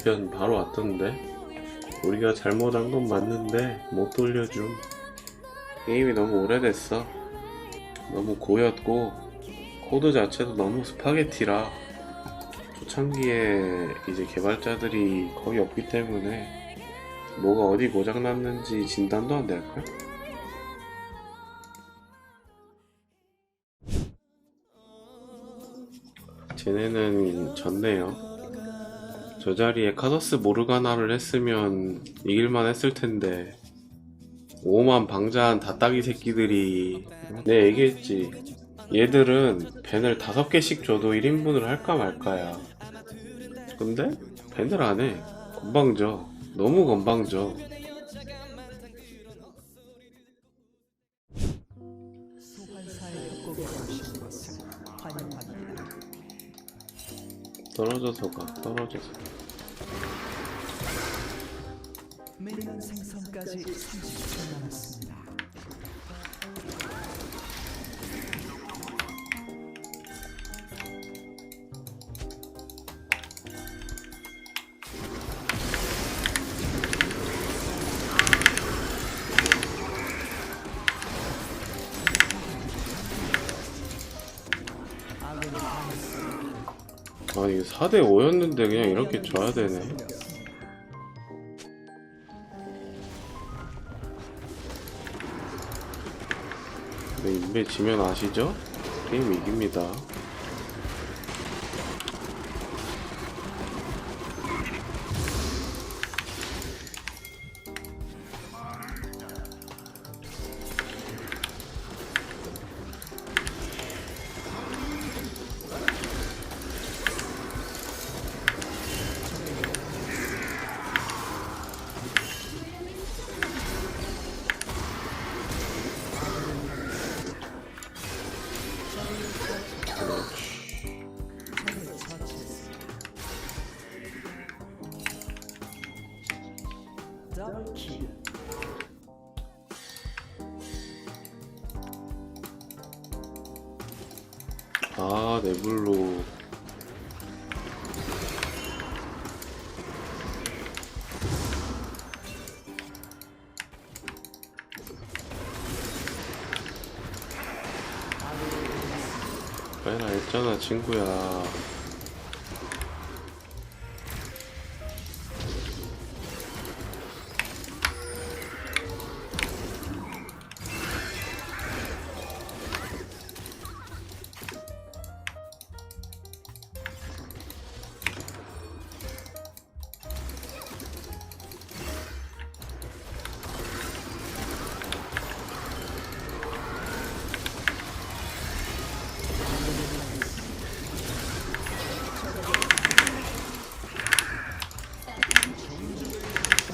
답변 바로 왔던데 우리가 잘못한 건 맞는데 못 돌려줌 게임이 너무 오래됐어 너무 고였고 코드 자체도 너무 스파게티라 초창기에 이제 개발자들이 거의 없기 때문에 뭐가 어디 고장났는지 진단도 안 될걸? 쟤네는 졌네요. 저 자리에 카더스 모르가나를 했으면 이길만 했을 텐데. 오만 방자한 다따기 새끼들이 내 얘기했지. 얘들은 벤을 다섯 개씩 줘도 1인분을 할까 말까야. 근데 벤을 안해. 건방져. 너무 건방져. 떨어져서 가. 떨어져서 미니언 생성까지 30초 남았습니다. 아 이게 4대 5였는데 그냥 이렇게 져야 되네 네, 인베 지면 아시죠? 게임 이깁니다. 아, 네블로. 빼라 했잖아, 친구야.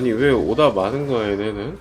아니, 왜 오다 마는 거야, 얘네는?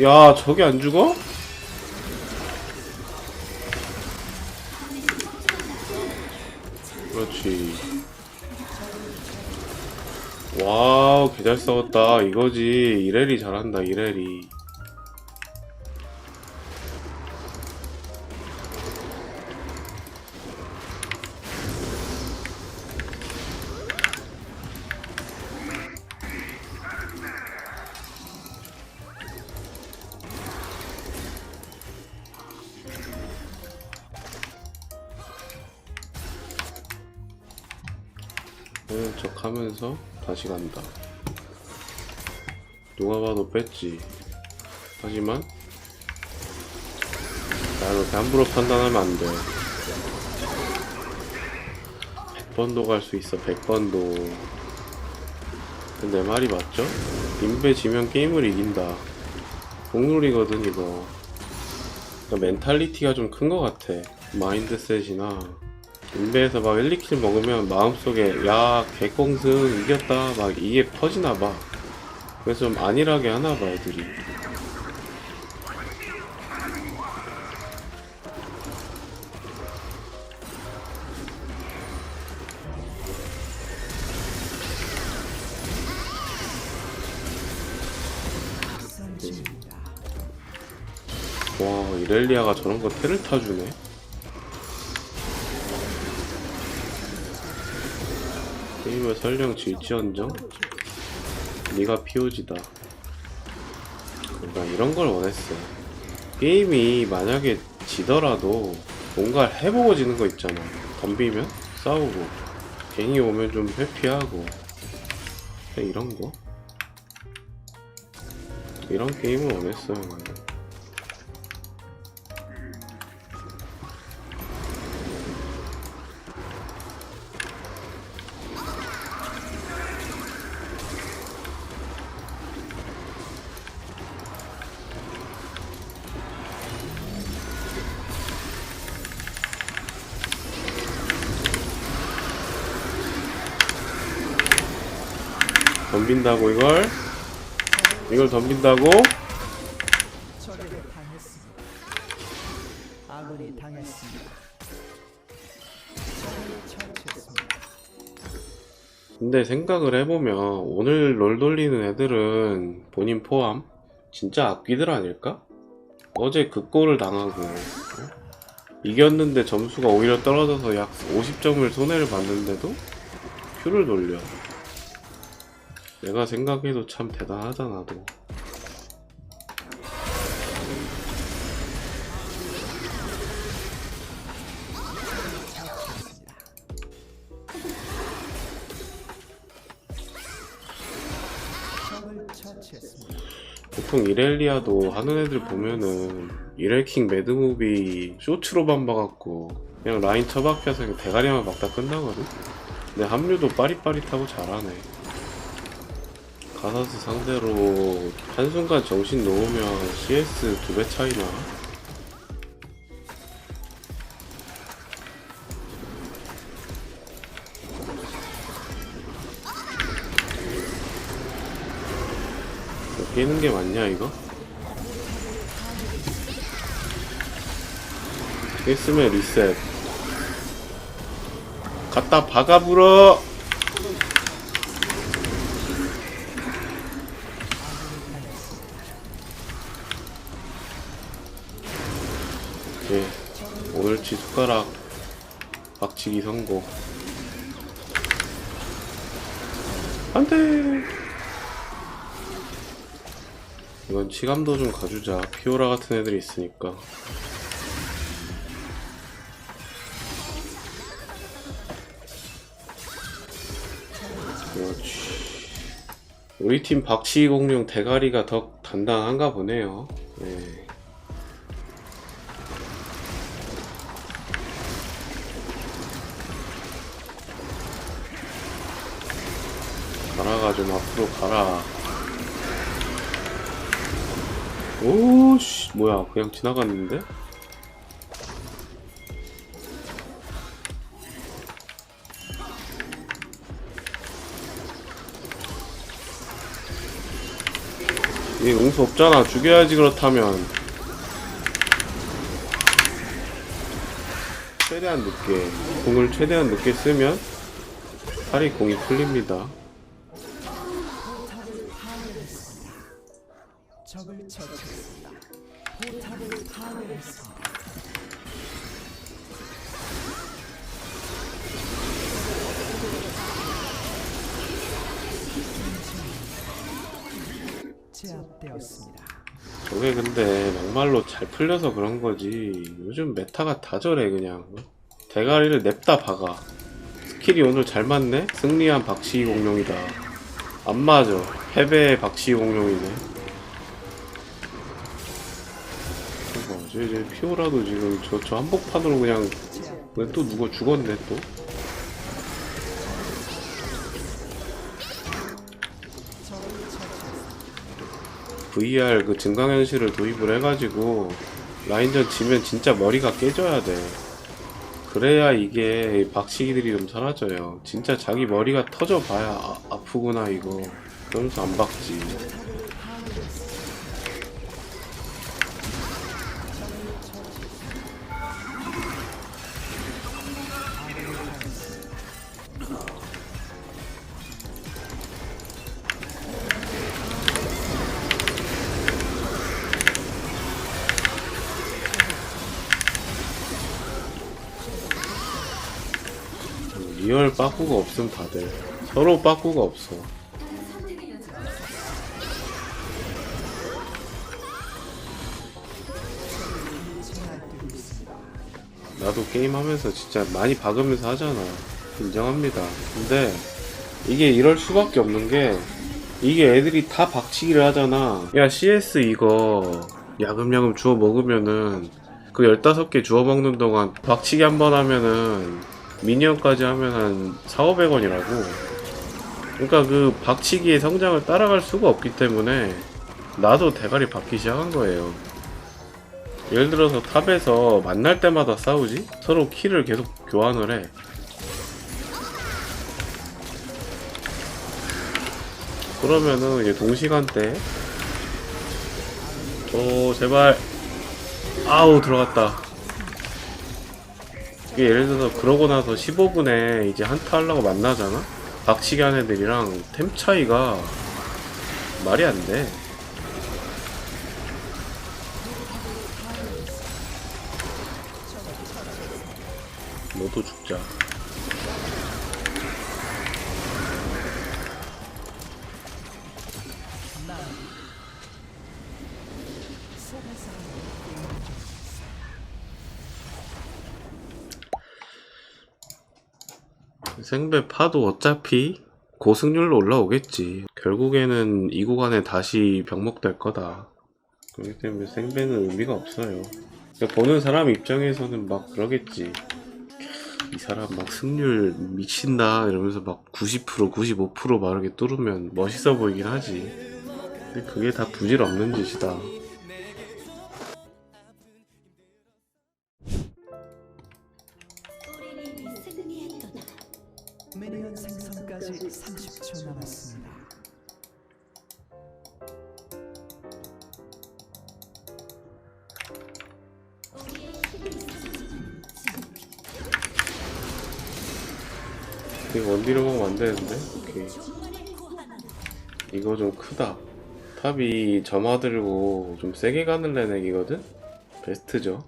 야, 저게 안 죽어? 그렇지. 와우, 개잘 싸웠다. 이거지. 이래리 잘한다, 이래리. 모른 척 하면서 다시 간다. 누가 봐도 뺐지. 하지만, 나 이렇게 함부로 판단하면 안 돼. 100번도 갈 수 있어, 100번도. 근데 말이 맞죠? 인베 지면 게임을 이긴다. 공룰이거든, 이거. 그러니까 멘탈리티가 좀 큰 것 같아. 마인드셋이나. 인베에서 막 1, 2킬 먹으면 마음속에 야 개꽁승 이겼다. 막 이게 터지나봐. 그래서 좀 안일하게 하나봐 애들이. 와 이렐리아가 저런 거 테를 타주네 게임을 설령 질지언정? 네가 POG다 그러니까 이런 걸 원했어. 게임이 만약에 지더라도 뭔가 해보고 지는 거 있잖아. 덤비면? 싸우고. 괜히 오면 좀 회피하고. 이런 거? 이런 게임을 원했어요 덤빈다고 이걸? 이걸 덤빈다고? 근데 생각을 해보면 오늘 롤 돌리는 애들은 본인 포함 진짜 악귀들 아닐까? 어제 그 골을 당하고 어? 이겼는데 점수가 오히려 떨어져서 약 50점을 손해를 봤는데도 큐를 돌려 내가 생각해도 참 대단하다 나도. 보통 이렐리아도 하는 애들 보면은 이렐킹 매드무비 쇼츠로만 봐갖고 그냥 라인 처박혀서 대가리만 막다 끝나거든? 근데 합류도 빠릿빠릿하고 잘하네 가사스 상대로 한순간 정신 놓으면 CS 두 배 차이나? 깨는 게 맞냐 이거? 깼으면 리셋. 갖다 박아 불어 박치기 성공 안돼. 이건 치감도 좀 가주자. 피오라 같은 애들이 있으니까. 그렇지. 우리 팀 박치기 공룡 대가리가 더 단단한가 보네요. 네. 가라가 좀 앞으로 가라. 오씨 뭐야 그냥 지나갔는데? 얘 용서 없잖아. 죽여야지 그렇다면. 최대한 늦게 공을 최대한 늦게 쓰면 팔이 공이 풀립니다 풀려서 그런 거지. 요즘 메타가 다 저래 그냥. 대가리를 냅다 박아. 스킬이 오늘 잘 맞네? 승리한 박시희 공룡이다. 안 맞아. 패배의 박시희 공룡이네. 저 이제 피오라도 지금 저, 저 한복판으로 그냥 제압 왜또 누가 죽었네 또 VR 그 증강현실을 도입을 해가지고 라인전 지면 진짜 머리가 깨져야 돼 그래야 이게 박치기들이 좀 사라져요. 진짜 자기 머리가 터져 봐야 아, 아프구나 이거. 그러면서 안 박지. 리얼 빠꾸가 없음 다들. 서로 빠꾸가 없어. 나도 게임하면서 진짜 많이 박으면서 하잖아. 인정합니다. 근데 이게 이럴 수밖에 없는 게 이게 애들이 다 박치기를 하잖아. 야 CS 이거 야금야금 주워 먹으면은 그 15개 주워 먹는 동안 박치기 한 번 하면은 미니언까지 하면 한 4, 500원이라고. 그러니까 그 박치기의 성장을 따라갈 수가 없기 때문에 나도 대가리 박기 시작한 거예요. 예를 들어서 탑에서 만날 때마다 싸우지? 서로 키를 계속 교환을 해. 그러면은 이제 동시간대 오 제발 아우 들어갔다 이게 예를 들어서 그러고 나서 15분에 이제 한타 하려고 만나잖아? 박치기 한 애들이랑 템 차이가 말이 안 돼 너도 죽자 속에서 생배 파도 어차피 고승률로 올라오겠지. 결국에는 이 구간에 다시 병목될 거다. 그렇기 때문에 생배는 의미가 없어요. 그러니까 보는 사람 입장에서는 막 그러겠지. 이 사람 막 승률 미친다 이러면서 막 90% 95% 마르게 뚫으면 멋있어 보이긴 하지. 근데 그게 다 부질없는 짓이다. 미니언 생성까지 30초 남았습니다. 이거 원딜을 먹으면 안 되는데? 오케이. 이거 좀 크다. 탑이 점화 들고 좀 세게 가는 레넥이거든? 베스트죠.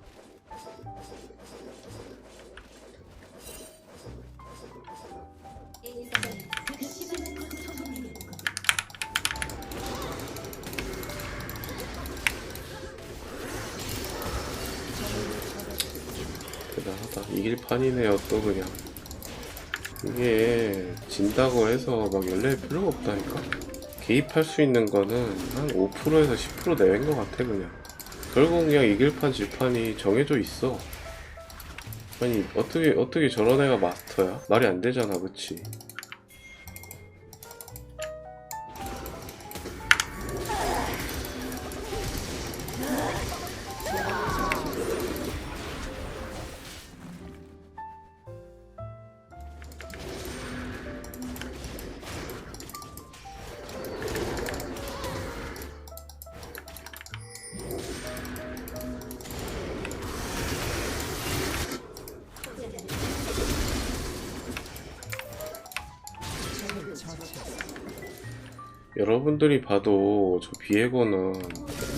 대단하다. 이길 판이네요, 또 그냥. 이게 진다고 해서 막 연례 필요가 없다니까? 개입할 수 있는 거는 한 5%에서 10% 내외인 것 같아, 그냥. 결국 그냥 이길 판, 질 판이 정해져 있어. 아니, 어떻게, 어떻게 저런 애가 마스터야? 말이 안 되잖아, 그치? 여러분들이 봐도 저 비에고는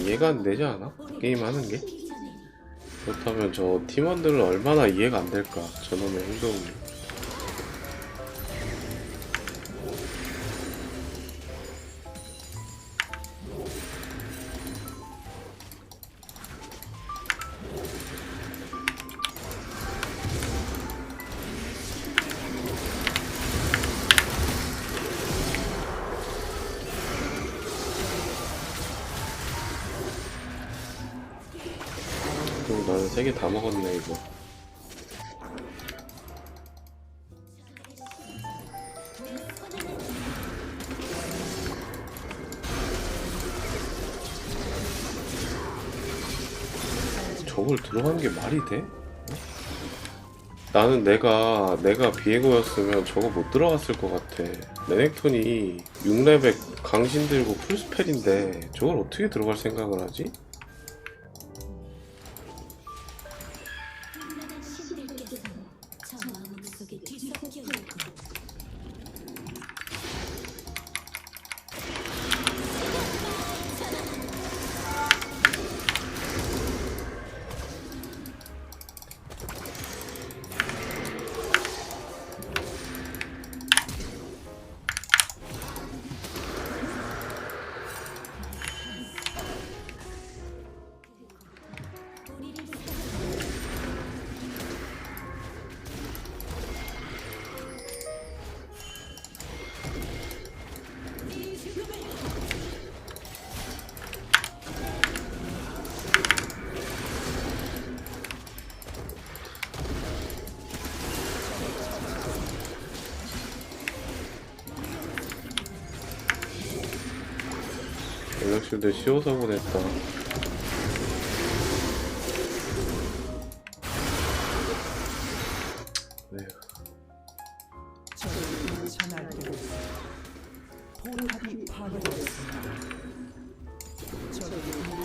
이해가 안 되지 않아? 게임 하는 게? 그렇다면 저 팀원들은 얼마나 이해가 안 될까? 저놈의 행동이. 그럼 나는 세 개 다 먹었네 이거. 저걸 들어간 게 말이 돼? 나는 내가 내가 비에고였으면 저거 못 들어갔을 것 같아. 레넥톤이 6레벨 강신 들고 풀스펠인데 저걸 어떻게 들어갈 생각을 하지? 연락실드 씌워서 보냈다. 네. 적을 전할 때고 포탑이 파괴되었습니다. 적을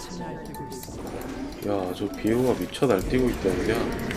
전할 때고 있습니다. 야, 저 비에고가 미쳐 날뛰고 있다냐? 도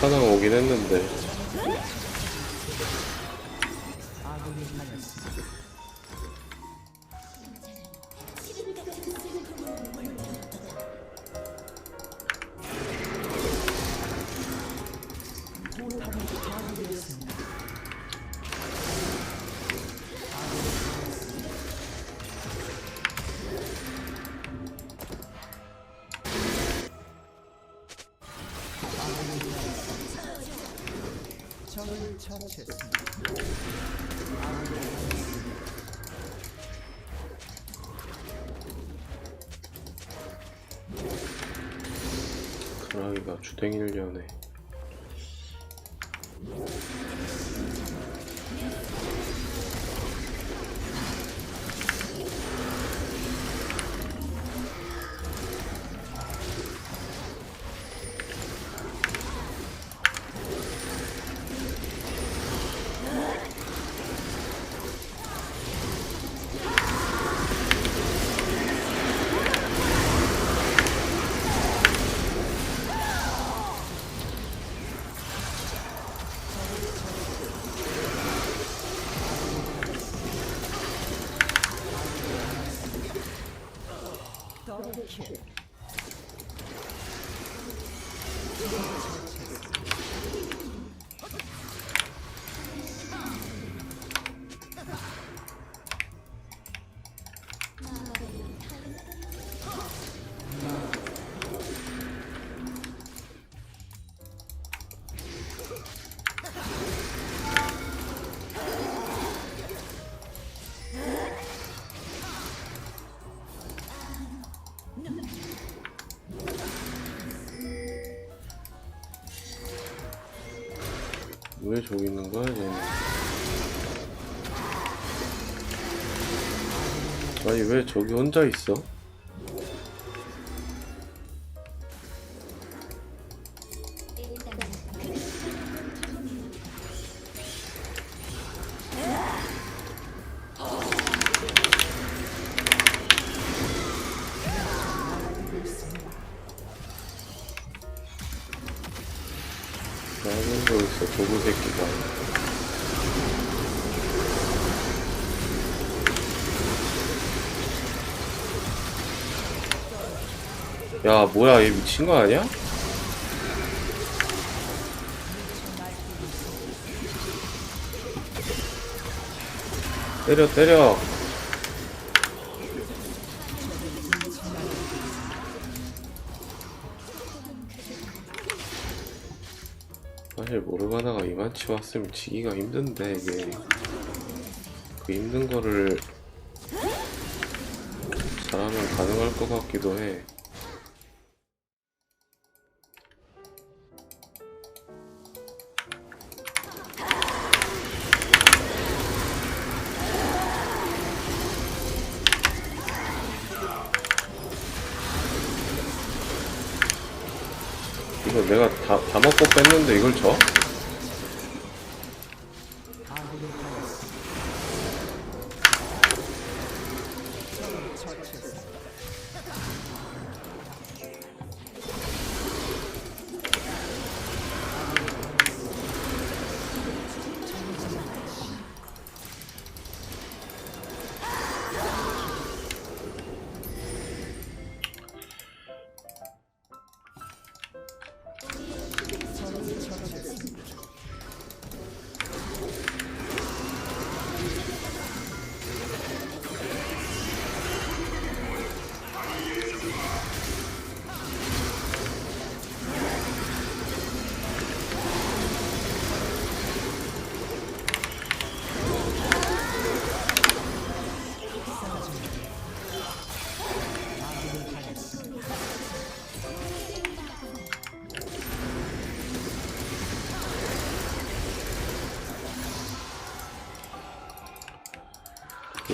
끝판왕 오긴 했는데. 적을 처치했습니다. 그라이가 주댕이를 여네. 왜 저기 있는 거야, 쟤? 아니, 왜 저기 혼자 있어? 야 뭐야 얘 미친 거 아니야? 때려 때려. 사실 모르가다가 이만치 왔으면 지기가 힘든데 이게. 그 힘든 거를 잘하면 가능할 것 같기도 해. 이거 내가 다, 다 먹고 뺐는데 이걸 줘?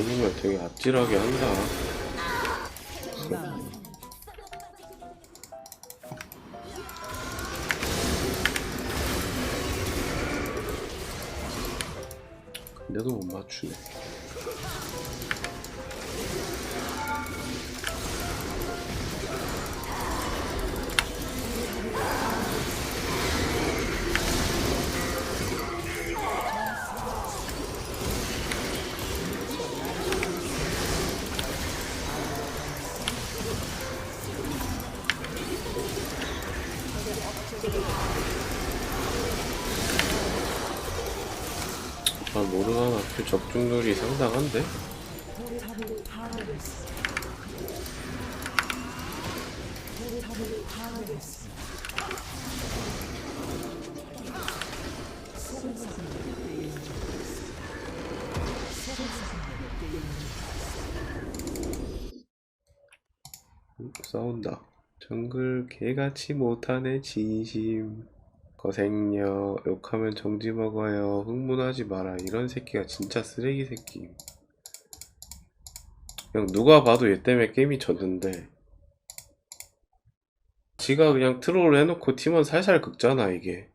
게임을 되게 아찔하게 한다. 슴들의 게임을 음, 싸운다. 정글 개같이 못하네 진심. 거생녀 욕하면 정지 먹어요. 흥분하지 마라. 이런 새끼가 진짜 쓰레기 새끼. 그냥 누가 봐도 얘 때문에 게임이 졌는데. 지가 그냥 트롤을 해놓고 팀원 살살 긁잖아 이게.